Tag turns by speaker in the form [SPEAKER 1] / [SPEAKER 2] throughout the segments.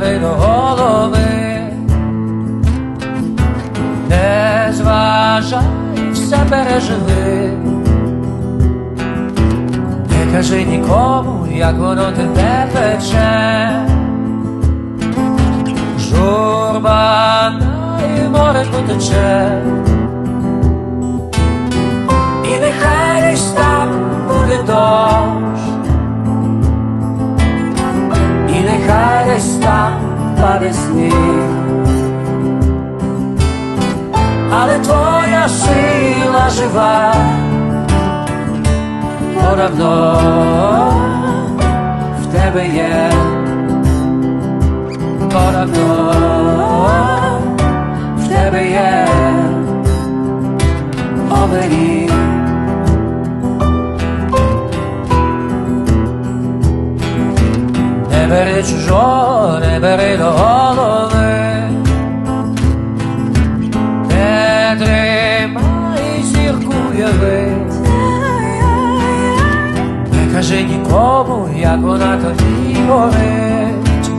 [SPEAKER 1] бери до голови, не зважай, все переживи, не кажи нікому, як воно тебе пече, журба і море потече. Паде сніг, але твоя сила жива, все равно в тебе є, все равно в тебе є. Оберіг. Не бери чужого, не бери до голови, не тримай зірку явить, не кажи нікому, як вона тобі горить.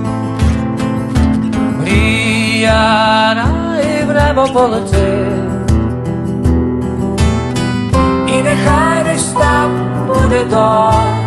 [SPEAKER 1] Мріяна і в небо полетить, і нехай десь там буде дощ.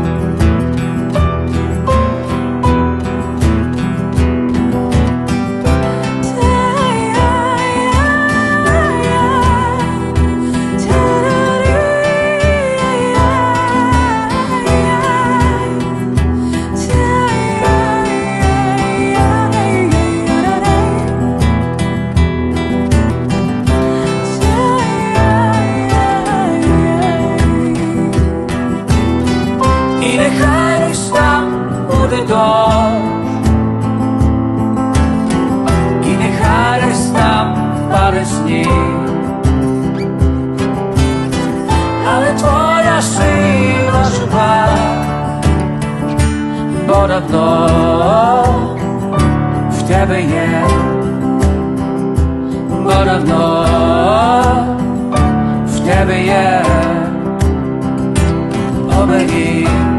[SPEAKER 1] Буде дощ, і нехай десь там впаде сніг, але твоя сила жива, бо давно в тебе є, бо давно в тебе є оберіг.